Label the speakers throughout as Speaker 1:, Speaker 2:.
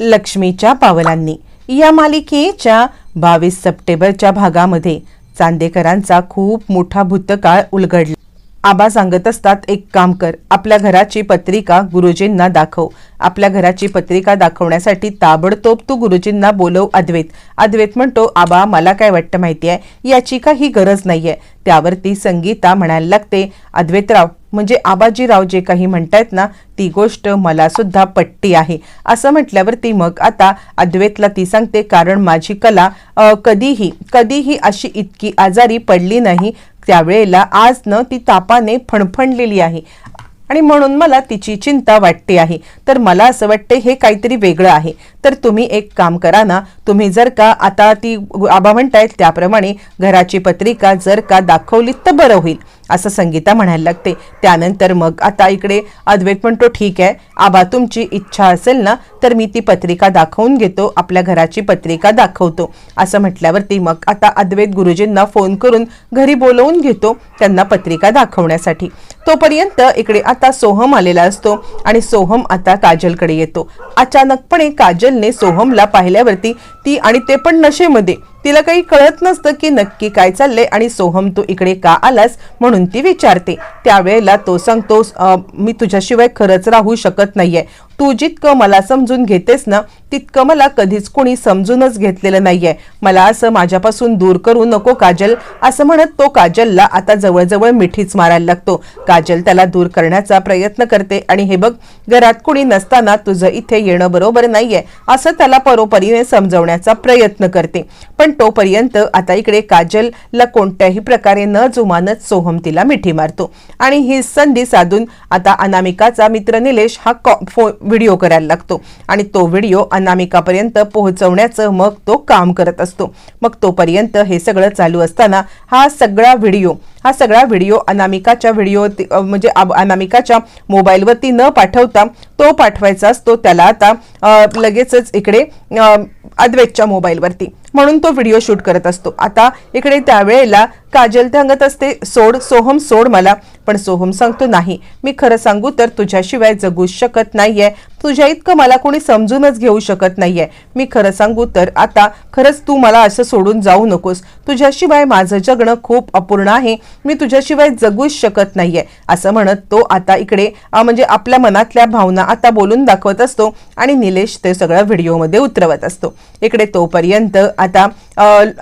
Speaker 1: लक्ष्मीच्या पावलांनी. या मालिकेच्या बावीस सप्टेंबरच्या भागामध्ये चांदेकरांचा खूप मोठा भूतकाळ उलगडला. आबा सांगत असतात एक काम कर आपल्या घराची पत्रिका गुरुजींना दाखव. आपल्या घराची पत्रिका दाखवण्यासाठी ताबडतोब तू गुरुजींना बोलव अद्वैत. अद्वैत म्हणतो आबा मला काय वाटतं माहिती आहे याची काही गरज नाहीये. त्यावरती संगीता म्हणायला लागते अद्वैतराव म्हणजे आबाजीराव जे काही म्हणतायत ना ती गोष्ट मला सुद्धा पट्टी आहे. असं म्हटल्यावरती मग आता अद्वैतला ती सांगते कारण माझी कला कधीही कधीही अशी इतकी आजारी पडली नाही. त्यावेळेला आज न ती तापाने फणफणलेली आहे. आणि म्हणून मला तिची चिंता वाटते आहे. तर मला असं वाटते हे काहीतरी वेगळं आहे. तर तुम्ही एक काम करा ना तुम्ही जर का आता ती आबा म्हणतायत त्याप्रमाणे घराची पत्रिका जर का दाखवली तर बरं होईल असं संगीता म्हणायला लागते. त्यानंतर मग आता इकडे अद्वैत म्हणतो ठीक आहे. आबा तुमची इच्छा असेल ना तर मी ती पत्रिका दाखवून घेतो आपल्या घराची पत्रिका दाखवतो. असं म्हटल्यावरती मग आता अद्वैत गुरुजींना फोन करून घरी बोलवून घेतो त्यांना पत्रिका दाखवण्यासाठी. तोपर्यंत इकडे आता सोहम आलेला असतो आणि सोहम आता काजलकडे येतो. अचानकपणे काजल काजलने सोहमला पाहिल्यावरती ती आणि ते पण नशेमध्ये तिला काही कळत नसतं की नक्की काय चाललंय आणि सोहम तू इकडे का आलास म्हणून ती विचारते. त्यावेळेला तो सांगतो मी तुझ्याशिवाय खरंच राहू शकत नाहीये. तू जितकं मला समजून घेतेस ना तितकं मला कधीच कोणी समजूनच घेतलेलं नाहीये. मला असं माझ्यापासून दूर करू नको काजल. असं म्हणत तो काजलला आता जवळजवळ मिठीच मारायला लागतो. काजल त्याला दूर करण्याचा प्रयत्न करते आणि हे बघ घरात कोणी नसताना तुझं इथे येणं बरोबर नाहीये. असं त्याला परोपरीने समजवण्याचा प्रयत्न करते. पण तोपर्यंत आता इकडे काजलला कोणत्याही प्रकारे न जुमानत सोहम तिला मिठी मारतो. आणि ही संधी साधून आता अनामिकाचा मित्र निलेश हा कॉ- फो- व्हिडिओ करायला लागतो. आणि तो व्हिडिओ अनामिकापर्यंत पोहोचवण्याचं मग तो काम करत असतो. मग तोपर्यंत हे सगळं चालू असताना हा सगळा व्हिडिओ हा सगळा व्हिडिओ अनामिकाच्या व्हिडिओ म्हणजे अनामिकाच्या मोबाईलवरती न पाठवता तो पाठवायचा असतो. त्याला आता लगेचच इकडे अद्वेतच्या अद्वैतच्या मोबाईलवरती. म्हणून तो व्हिडिओ शूट करत असतो. आता इकडे त्यावेळेला काजल सांगत असते सोड सोहम सोड मला. पण सोहम सांगतो नाही. मी खरं सांगू तर तुझ्याशिवाय जगूच शकत नाहीये. तुझ्या इतकं मला कोणी समजूनच घेऊ शकत नाहीये. मी खरं सांगू तर आता खरंच तू मला असं सोडून जाऊ नकोस. तुझ्याशिवाय माझं जगणं खूप अपूर्ण आहे. मी तुझ्याशिवाय जगूच शकत नाहीये. असं म्हणत तो आता इकडे म्हणजे आपल्या मनातल्या भावना आता बोलून दाखवत असतो आणि निलेश ते सगळं व्हिडिओमध्ये उतरवत असतो. इकडे तोपर्यंत आता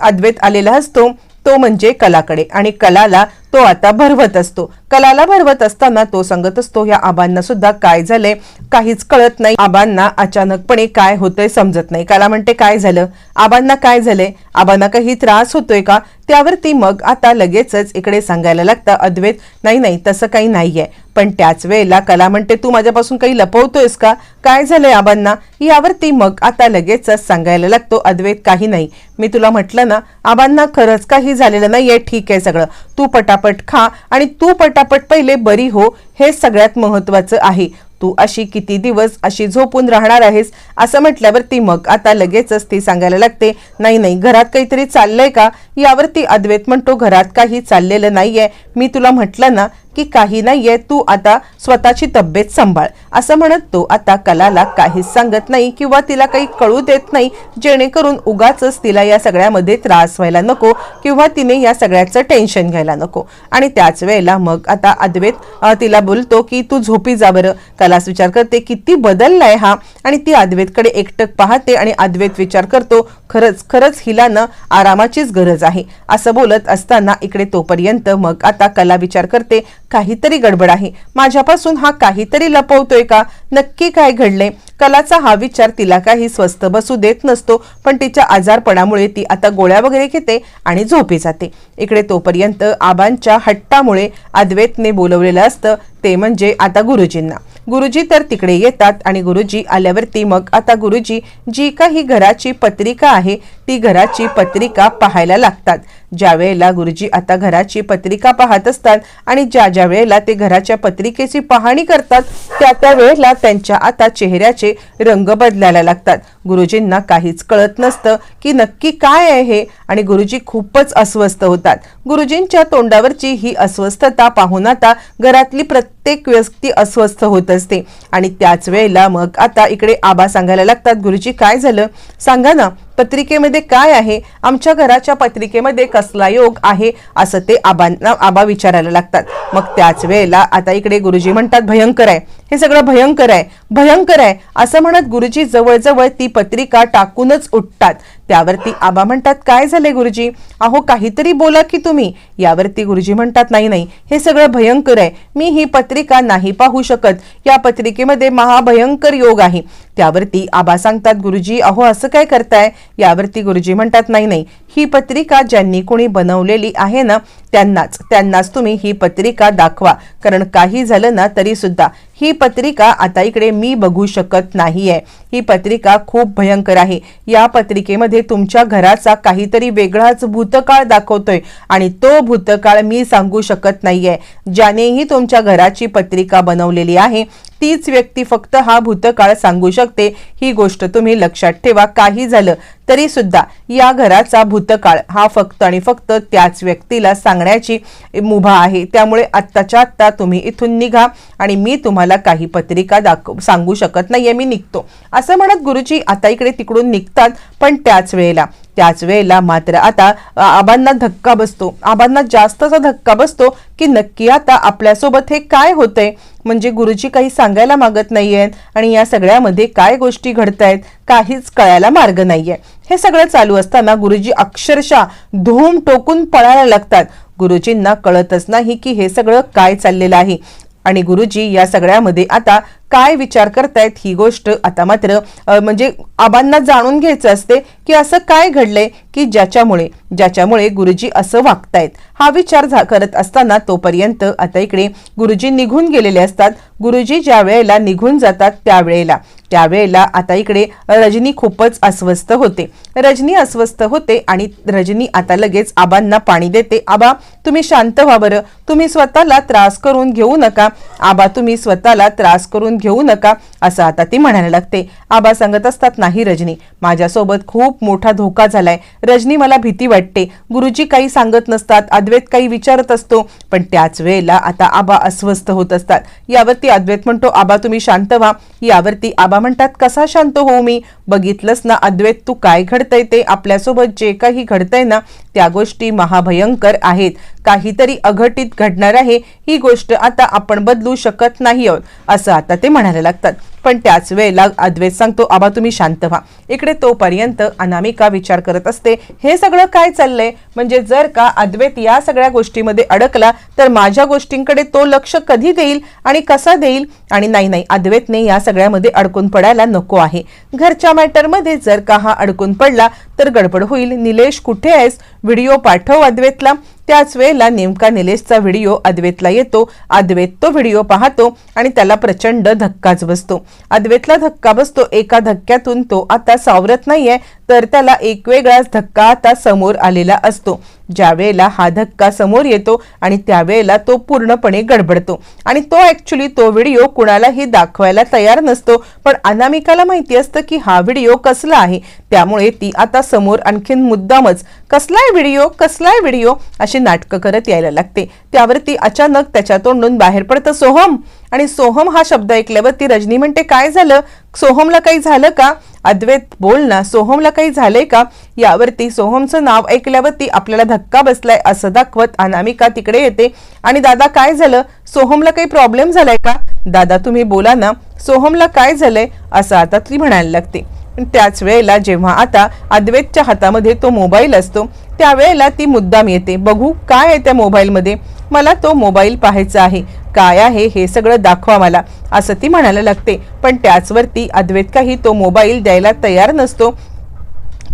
Speaker 1: अद्वैत आलेला असतो. तो म्हणजे कलाकडे. आणि कलाला तो आता भरवत असतो. कलाला भरवत असताना तो सांगत असतो या आबांना सुद्धा काय झालंय? काहीच कळत नाही. आबांना अचानकपणे काय होतंय समजत नाही. कला म्हणते काय झालं? आबांना काय झालंय? आबांना काही त्रास होतोय का? त्यावरती मग आता लगेचच इकडे सांगायला लागतं अद्वैत नाही नाही तसं काही नाहीये. पण त्याच वेळेला कला म्हणते तू माझ्यापासून काही लपवतोयस का? काय झालंय आबांना? यावरती मग आता लगेचच सांगायला लागतो अद्वैत काही नाही. मी तुला म्हटलं ना आबांना खरंच काही झालेलं नाहीये. ठीक आहे सगळं. तू पटापट खा आणि तू पटापट पहिले बरी हो हे सगळ्यात महत्वाचं आहे. तू अशी किती दिवस अशी झोपून राहणार आहेस? असं म्हटल्यावरती मग आता लगेचच ती सांगायला लागते नाही नाही घरात काहीतरी चाललंय का? यावरती अद्वैत म्हणतो घरात काही चाललेलं नाहीये. मी तुला म्हटलं ना की काही नाहीये तू आता स्वतःची तब्येत सांभाळ. असं म्हणत तो आता कलाला काहीच सांगत नाही किंवा तिला काही कळू देत नाही जेणेकरून उगाच तिला या सगळ्यामध्ये त्रास व्हायला नको किंवा तिने या सगळ्याचं टेन्शन घ्यायला नको. आणि त्याच वेळेला मग आता अद्वैत तिला बोलतो की तू झोपी जा बरं. कलास विचार करते किती बदललाय हा. आणि ती अद्वैतकडे एकटक पाहते आणि अद्वैत विचार करतो खरंच खरंच हिला आरामाचीच गरज आहे. असं बोलत असताना इकडे तोपर्यंत मग आता कला विचार करते काहीतरी गडबड आहे. माझ्यापासून हा काहीतरी लपवतोय का? नक्की काय घडले कलाचा हा विचार तिला काही स्वस्त बसू देत नसतो पण तिच्या आजारपणामुळे ती आता गोळ्या वगैरे घेते आणि झोपी जाते. इकडे तोपर्यंत आबांच्या हट्टामुळे अद्वैतने बोलवलेलं असतं ते म्हणजे आता गुरुजींना. गुरुजी तर तिकडे येतात आणि गुरुजी आल्यावरती मग आता गुरुजी जी काही घराची पत्रिका आहे ती घराची पत्रिका पाहायला लागतात. ज्या वेळेला गुरुजी आता घराची पत्रिका पाहत असतात आणि ज्या ज्या वेळेला ते घराच्या पत्रिकेची पाहणी करतात त्या त्या वेळेला त्यांच्या आता चेहऱ्याचे रंग बदलायला लागतात. गुरुजींना काहीच कळत नसतं की नक्की काय आहे हे आणि गुरुजी खूपच अस्वस्थ होतात. गुरुजींच्या तोंडावरची ही अस्वस्थता पाहून आता घरातली प्रत्येक प्रत्येक व्यक्ती अस्वस्थ होत असते. आणि त्याच वेळेला मग आता इकडे आबा सांगायला लागतात गुरुजी काय झालं? सांगा ना पत्रिकेमध्ये काय आहे? आमच्या घराच्या पत्रिकेमध्ये कसला योग आहे? असं ते आबांना आबा विचारायला लागतात. मग त्याच वेळेला आता इकडे गुरुजी म्हणतात भयंकर आहे. हे सगळं भयंकर आहे भयंकर आहे. असं म्हणत गुरुजी जवळजवळ ती पत्रिका टाकूनच उठतात. त्यावरती आबा म्हणतात काय झाले गुरुजी? अहो काहीतरी बोला की तुम्ही. यावरती गुरुजी म्हणतात नाही नाही. हे सगळं भयंकर आहे. मी ही पत्रिका नाही पाहू शकत. या पत्रिकेमध्ये महाभयंकर योग आहे. त्यावरती आबा सांगतात गुरुजी अहो असं काय करताय? यावरती गुरुजी म्हणतात नाही नाही. ही पत्रिका ज्यांनी कोणी बनवलेली आहे ना त्यांनाच त्यांनाच तुम्ही ही पत्रिका दाखवा. कारण काही झालं ना तरी सुद्धा ही पत्रिका आता इकडे मी बघू शकत नाहीये. ही पत्रिका खूप भयंकर आहे. या पत्रिकेमध्ये तुमच्या घराचा काहीतरी वेगळाच भूतकाळ दाखवतोय आणि तो भूतकाळ मी सांगू शकत नाहीये. ज्यानेही तुमच्या घराची पत्रिका बनवलेली आहे तीच व्यक्ती फक्त हा भूतकाळ सांगू शकते. ही गोष्ट तुम्ही लक्षात ठेवा. काही झालं तरी सुद्धा या घराचा भूतकाळ हा फक्त आणि फक्त त्याच व्यक्तीला सांगण्याची मुभा आहे. त्यामुळे आत्ताच्या आत्ता तुम्ही इथून निघा आणि मी तुम्हाला काही पत्रिका दाखव सांगू शकत नाहीये मी निघतो. असं म्हणत गुरुजी आता इकडे तिकडून निघतात पण त्याच वेळेला त्याच वेळेला मात्र आता आबांना धक्का बसतो. आबांना जास्तचा धक्का बसतो की नक्की आता आपल्यासोबत हे काय होतंय? म्हणजे गुरुजी काही सांगायला मागत नाहीयेत आणि या सगळ्यामध्ये काय गोष्टी घडतायत काहीच कळायला मार्ग नाहीये. हे सगळं चालू असताना गुरुजी अक्षरशः धूम टोकून पळायला लागतात. गुरुजींना कळतच नाही की हे सगळं काय चाललेलं आहे. आणि गुरुजी या सगळ्यामध्ये आता काय विचार करतायत ही गोष्ट आता मात्र म्हणजे आबांना जाणून घ्यायचं असते की असं काय घडलंय की ज्याच्यामुळे ज्याच्यामुळे गुरुजी असं वागतायत. हा विचार करत असताना तोपर्यंत आता इकडे गुरुजी निघून गेलेले असतात. गुरुजी ज्या वेळेला निघून जातात त्यावेळेला त्यावेळेला आता इकडे रजनी खूपच अस्वस्थ होते. रजनी अस्वस्थ होते आणि रजनी आता लगेच आबांना पाणी देते. आबा तुम्ही शांत व्हा बरं. तुम्ही स्वतःला त्रास करून घेऊ नका. आबा तुम्ही स्वतःला त्रास करून घेऊ नका असं आता ती म्हणायला लागते. आबा सांगत असतात नाही रजनी माझ्यासोबत खूप मोठा धोका झालाय. रजनी मला भीती वाटते. गुरुजी काही सांगत नसतात अद्वैत काही विचारत असतो पण त्याच वेळेला आता आबा अस्वस्थ होत असतात. यावरती अद्वैत म्हणतो आबा तुम्ही शांत व्हा. यावरती आबा म्हणतात कसा शांत होऊ मी? बघितलंस ना अद्वैत तू काय घडतंय ते? आपल्यासोबत जे काही घडतंय ना त्या गोष्टी महाभयंकर आहेत. काहीतरी अघटित घडणार आहे ही गोष्ट आता आपण बदलू शकत नाही आहोत असं आता ते म्हणायला लागतात. पण त्याच वेळेला अद्वैत सांगतो आबा तुम्ही शांत व्हा. इकडे तोपर्यंत अनामिका विचार करत असते हे सगळं काय चाललंय? म्हणजे जर का अद्वैत या सगळ्या गोष्टीमध्ये अडकला तर माझ्या गोष्टींकडे तो लक्ष कधी देईल आणि कसा देईल? आणि नाही नाही अद्वैतने या सगळ्यामध्ये अडकून पडायला नको आहे. घरच्या मॅटरमध्ये जर का हा अडकून पडला तर गडबड होईल. निलेश कुठे आहेस? व्हिडिओ पाठव अद्वैतला. त्याच वेळेला नेमका निलेशचा व्हिडिओ अद्वैतला येतो. अद्वैत तो व्हिडिओ पाहतो आणि त्याला प्रचंड धक्काच बसतो. अद्वैतला धक्का बसतो. एका धक्क्यातून तो आता सावरत नाहीये तर त्याला एक वेगळाच धक्का आता समोर आलेला असतो. ज्यावेळेला हा धक्का समोर येतो आणि त्यावेळेला तो पूर्णपणे गडबडतो. आणि तो ऍक्च्युली तो व्हिडिओ कुणालाही दाखवायला तयार नसतो. पण अनामिकाला माहिती असतं की हा व्हिडिओ कसला आहे. त्यामुळे ती आता समोर आणखीन मुद्दामच कसलाय व्हिडिओ? कसलाय व्हिडिओ? अशी नाटकं करत यायला लागते. त्यावरती अचानक त्याच्या तोंडून बाहेर पडतं सोहम. आणि सोहम हा शब्द ऐकल्यावरती रजनी म्हणते काय झालं? सोहमला काही झालं का? अद्वैत बोल ना सोहमला काही झालंय का? यावरती सोहमचं नाव ऐकल्यावरती आपल्याला धक्का बसलाय असं दाखवत अनामिका तिकडे येते. आणि दादा काय झालं? सोहमला काही प्रॉब्लेम झालाय का? दादा तुम्ही बोला ना सोहमला काय झालंय? असं आता ती म्हणायला लागते. त्याच वेळेला जेव्हा आता अद्वैतच्या हातामध्ये तो मोबाईल असतो त्यावेळेला ती मुद्दाम येते बघू काय आहे त्या मोबाईलमध्ये? मला तो मोबाईल पाहायचा आहे. काय आहे हे सगळं दाखवा मला असं ती म्हणायला लागते. पण त्याचवरती अद्वैत काही तो मोबाईल द्यायला तयार नसतो.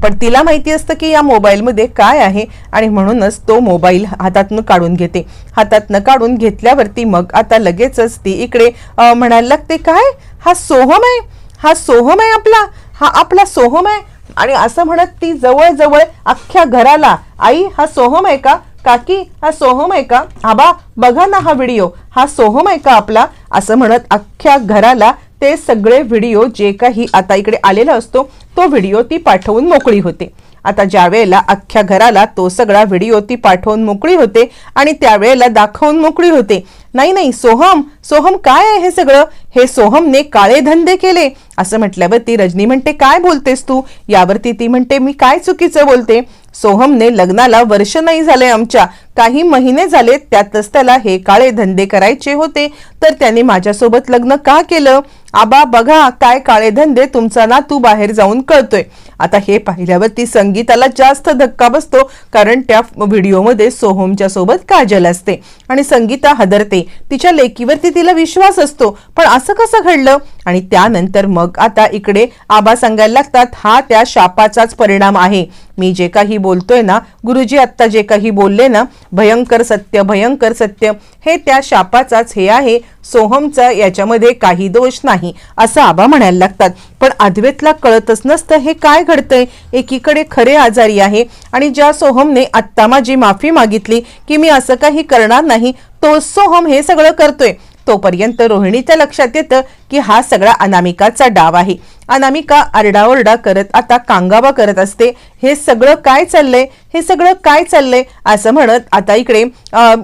Speaker 1: पण तिला माहिती असतं की या मोबाईलमध्ये काय आहे आणि म्हणूनच तो मोबाईल हातातनं काढून घेते. हातातनं काढून घेतल्यावरती मग आता लगेचच ती इकडे म्हणायला लागते काय? हा सोहम आहे? हा सोहम आहे आपला? हा आपला सोहम आहे. आणि असं म्हणत ती जवळजवळ अख्ख्या घराला आई हा सोहम आहे का? काकी हा सोहम आहे का? आबा बघा ना हा व्हिडिओ. हा सोहम आहे का आपला? असं म्हणत अख्ख्या घराला ते सगळे व्हिडिओ जे काही आता इकडे आलेला असतो तो व्हिडिओ ती पाठवून मोकळी होते. आता ज्या वेळेला अख्ख्या घराला तो सगळा व्हिडिओ ती पाठवून मोकळी होते आणि त्यावेळेला दाखवून मोकळी होते नाही नाही सोहम सोहम काय आहे हे सगळं? हे सोहमने काळे धंदे केले. असं म्हटल्यावरती रजनी म्हणते काय बोलतेस तू? यावरती ती म्हणते मी काय चुकीचं बोलते? सोहमने लग्नाला वर्ष नाही झाले आमच्या. काही महिने झाले त्यातच त्याला हे काळे धंदे करायचे होते. तर त्याने माझ्यासोबत लग्न का केलं? आबा बघा काय काळे धंदे तुमचा ना तू बाहेर जाऊन कळतोय. आता हे पाहिल्यावरती संगीताला जास्त धक्का बसतो कारण त्या व्हिडिओमध्ये सोहमच्या सोबत काजल असते आणि संगीता हदरते. तिच्या लेकीवरती तिला विश्वास असतो पण असं कसं घडलं? आणि त्यानंतर मग आता इकडे आबा सांगायला लागतात हा त्या शापाचाच परिणाम आहे. मी जे काही बोलतोय ना गुरुजी आत्ता जे काही बोलले ना भयंकर सत्य भयंकर सत्य. हे त्या शापाचाच हे आहे. सोहमचा याच्यामध्ये काही दोष नाही असं आबा म्हणायला लागतात. पण अद्वैतला कळतच नसतं हे काय घडतंय. एकीकडे खरे आजारी आहे आणि ज्या सोहमने आत्ता माझी माफी मागितली की मी असं काही करणार नाही तो सोहम हे सगळं करतोय. तोपर्यंत रोहिणीच्या लक्षात येतं की हा सगळा अनामिकाचा डाव आहे. अनामिका आरडाओरडा करत आता कांगावा करत असते. हे सगळं काय चाललंय? हे सगळं काय चाललंय? असं म्हणत आता इकडे अं,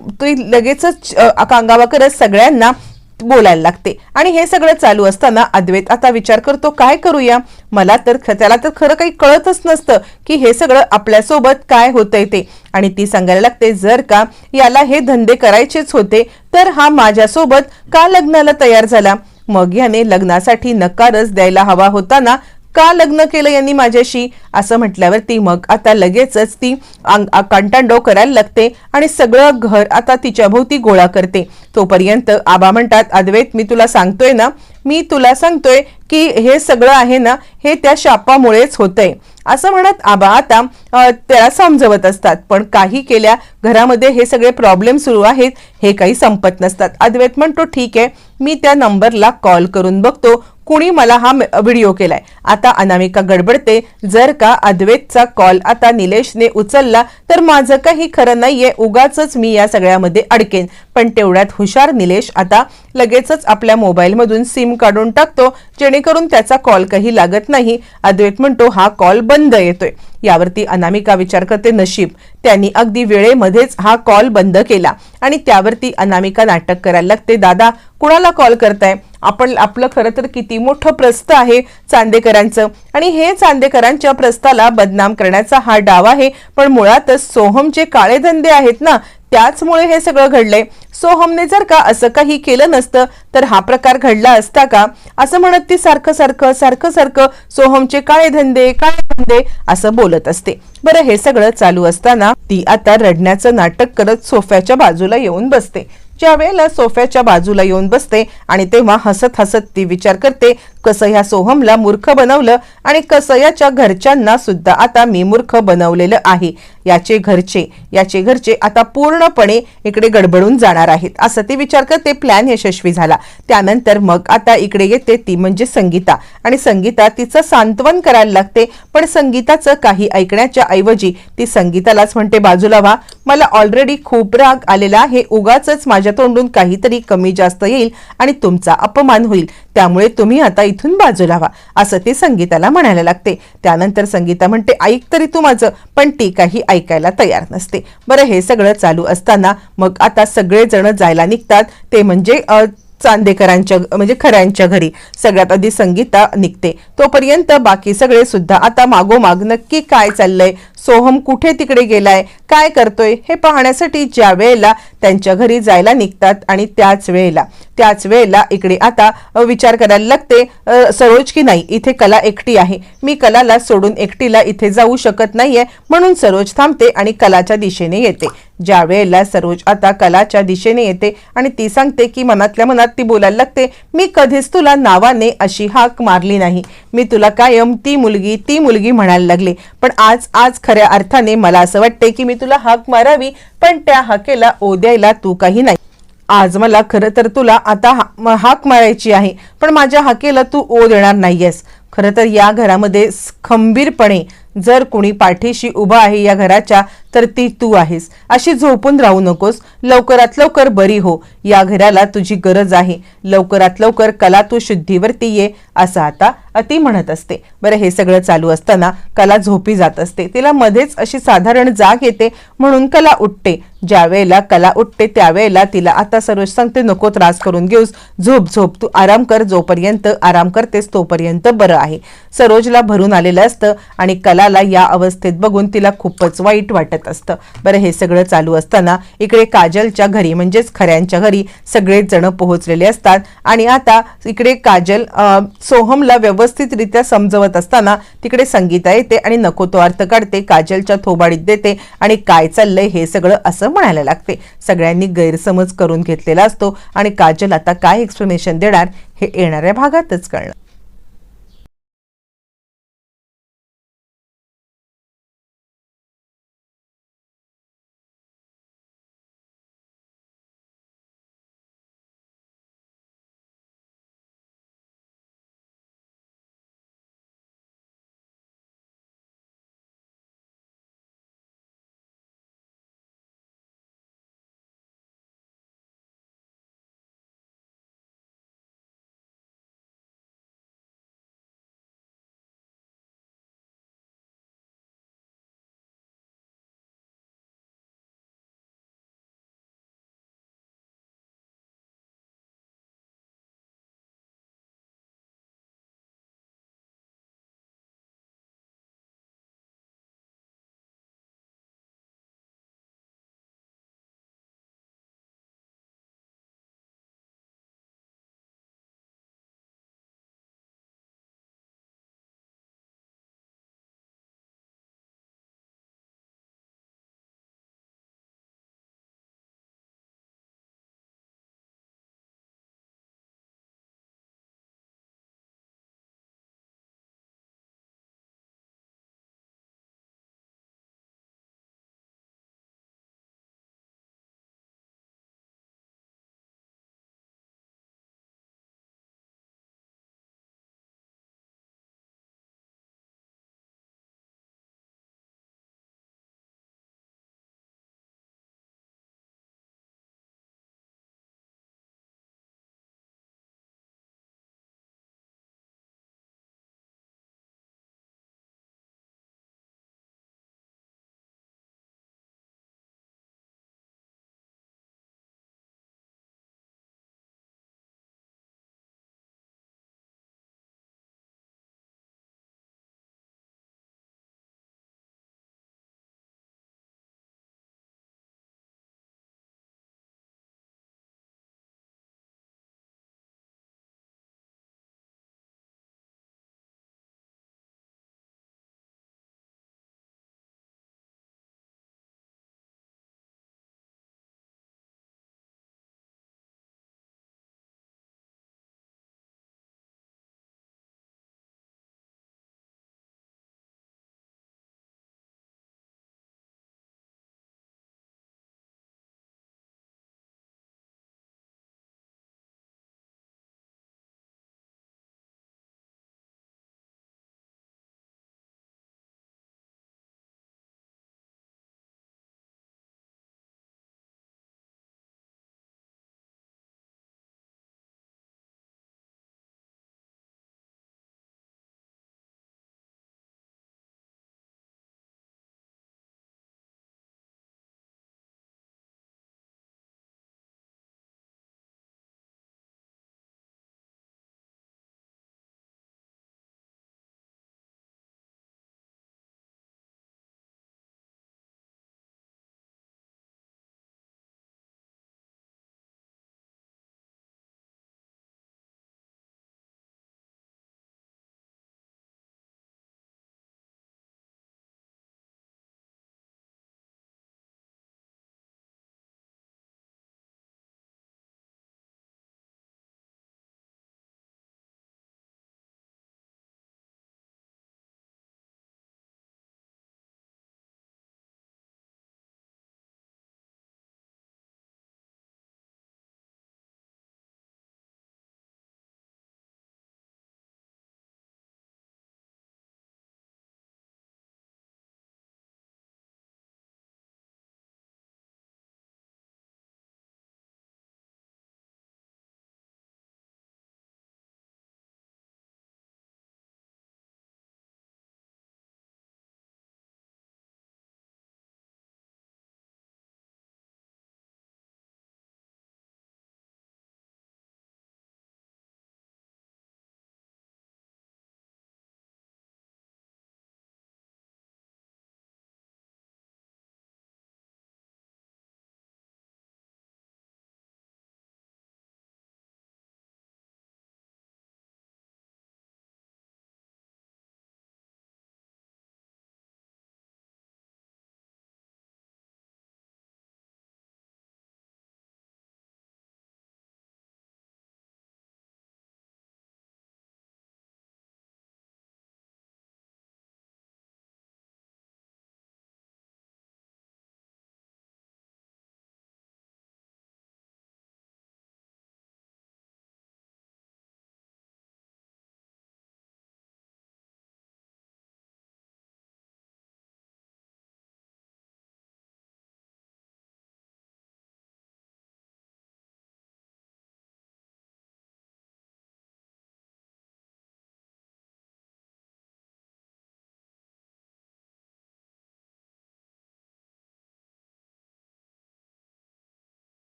Speaker 1: लगेचच कांगावा करत सगळ्यांना बोलायला लागते. आणि हे सगळं चालू असताना अद्वैत आता विचार करतो काय करूया? मला तर त्याला तर खरं काही कळतच नसतं की हे सगळं आपल्यासोबत काय होतंय ते. आणि ती सांगायला लागते जर का याला हे धंदे करायचेच होते तर हा माझ्यासोबत का लग्नाला तयार झाला? मग याने लग्नासाठी नकारच द्यायला हवा होताना का लग्न केलं यांनी माझ्याशी? असं म्हटल्यावरती मग आता लगेचच ती कंटांडो करायला लागते आणि सगळं घर आता तिच्या भोवती गोळा करते. तोपर्यंत आबा म्हणतात अद्वैत मी तुला सांगतोय ना मी तुला सांगतोय की हे सगळं आहे ना हे त्या शापामुळेच होतंय. असं म्हणत आबा आता त्याला समजवत असतात. पण काही केल्या घरामध्ये हे सगळे प्रॉब्लेम सुरू आहेत हे काही संपत नसतात. अद्वैत म्हणतो ठीक आहे मी त्या नंबरला कॉल करून बघतो. कुणी मला हा व्हिडिओ केलाय. आता अनामिका गडबडते. जर का अद्वैतचा कॉल आता निलेशने उचलला तर माझं काही खरं नाहीये. उगाच मी या सगळ्यामध्ये अडकेन. पण तेवढ्यात हुशार निलेश आता लगेचच आपल्या मोबाईलमधून सिम काढून टाकतो जेणेकरून त्याचा कॉल काही लागत नाही. अद्वैत म्हणतो हा कॉल बंद येतोय. यावरती अनामिका विचार करते नशीब. त्यांनी अगदी वेळेमध्येच हा कॉल बंद केला आणि त्यावरती अनामिका नाटक करायला लागते दादा कुणाला कॉल करताय? आपण आपलं खरं तर किती मोठं प्रस्थ आहे चांदेकरांचं. आणि हे चांदेकरांच्या प्रस्ताला बदनाम करण्याचा हा डाव आहे पण मुळातच सोहमचे काळे धंदे आहेत ना त्याचमुळे हे सगळं घडलंय. सोहमने जर का असं काही केलं नसतं तर हा प्रकार घडला असता का? असं म्हणत ती सारखं सारखं सारखं सारखं सोहमचे काळे धंदे काळे धंदे असं बोलत असते. बरं हे सगळं चालू असताना ती आता रडण्याचं नाटक करत सोफ्याच्या बाजूला येऊन बसते. ज्या वेळेला सोफ्याच्या बाजूला येऊन बसते आणि तेव्हा हसत हसत ती विचार करते कसं ह्या सोहमला मूर्ख बनवलं आणि कसं याच्या घरच्यांना सुद्धा आता मी मूर्ख बनवलेलं आहे. याचे घरचे याचे घरचे आता पूर्णपणे इकडे गडबडून जाणार आहेत. असं ते विचार करते प्लॅन यशस्वी झाला. त्यानंतर मग आता इकडे येते ती म्हणजे संगीता. आणि संगीता तिचं सांत्वन करायला लागते पण संगीताचं काही ऐकण्याच्या ऐवजी ती संगीतालाच म्हणते बाजूला व्हा. मला ऑलरेडी खूप राग आलेला आहे. उगाच माझ्या तोंडून काहीतरी कमी जास्त येईल आणि तुमचा अपमान होईल. त्यामुळे तुम्ही आता इथून बाजूला व्हा असं ते संगीताला म्हणायला लागते. त्यानंतर संगीता म्हणते ऐक तरी तू माझं पण ती काही ऐकायला तयार नसते. बरं हे सगळं चालू असताना मग आता सगळेजण जायला निघतात. ते म्हणजे चांदेकरांच्या म्हणजे खऱ्यांच्या घरी सगळ्यात आधी संगीता निघते. तोपर्यंत बाकी सगळे सुद्धा आता मागोमाग नक्की काय चाललंय सोहम कुठे तिकडे गेलाय काय करतोय हे पाहण्यासाठी ज्या वेळेला त्यांच्या घरी जायला निघतात आणि त्याच वेळेला त्याच वेळेला इकडे आता विचार करायला लागते सरोज की नाही इथे कला एकटी आहे. मी कलाला सोडून एकटीला इथे जाऊ शकत नाहीये म्हणून सरोज थांबते आणि कलाच्या दिशेने येते. ज्या वेळेला सरोज आता कलाच्या दिशेने येते आणि ती सांगते की मनातल्या मनात ती बोलायला लागते मी कधीच तुला नावाने अशी हाक मारली नाही. मी तुला कायम ती मुलगी ती मुलगी म्हणायला लागले. पण आज आज खऱ्या अर्थाने मला असं वाटते की मी तुला हाक मारावी पण त्या हाकेला ओ द्यायला तू काही नाही. आज मला खरं तर तुला आता हा- हाक मारायची आहे पण माझ्या हाकेला तू ओ देणार नाहीयेस. खरं तर या घरामध्ये खंबीरपणे जर कुणी पाठीशी उभा आहे या घराच्या तर ती तू आहेस. अशी झोपून राहू नकोस. लवकरात लवकर बरी हो. या घराला तुझी गरज आहे. लवकरात लवकर कला तू शुद्धीवरती ये असं आता अति म्हणत असते. बरं हे सगळं चालू असताना कला झोपी जात असते. तिला मध्येच अशी साधारण जाग येते. म्हणून कला उठते. ज्या वेळेला कला उठते त्यावेळेला तिला आता सरोज सांगते नको त्रास करून घेऊस. झोप झोप. तू आराम कर जोपर्यंत आराम करतेस तोपर्यंत बरं आहे. सरोजला भरून आलेलं असतं आणि कला मुलाला या अवस्थेत बघून तिला खूपच वाईट वाटत असतं. बरं हे सगळं चालू असताना इकडे काजलच्या घरी म्हणजेच खऱ्यांच्या घरी सगळेच जण पोहोचलेले असतात. आणि आता इकडे काजल सोहमला व्यवस्थितरित्या समजवत असताना तिकडे संगीता येते आणि नको तो अर्थ काढते काजलच्या थोबाडीत देते आणि काय चाललंय हे सगळं असं म्हणायला लागते. सगळ्यांनी गैरसमज करून घेतलेला असतो आणि काजल आता काय एक्सप्लेनेशन देणार हे येणाऱ्या भागातच कळणार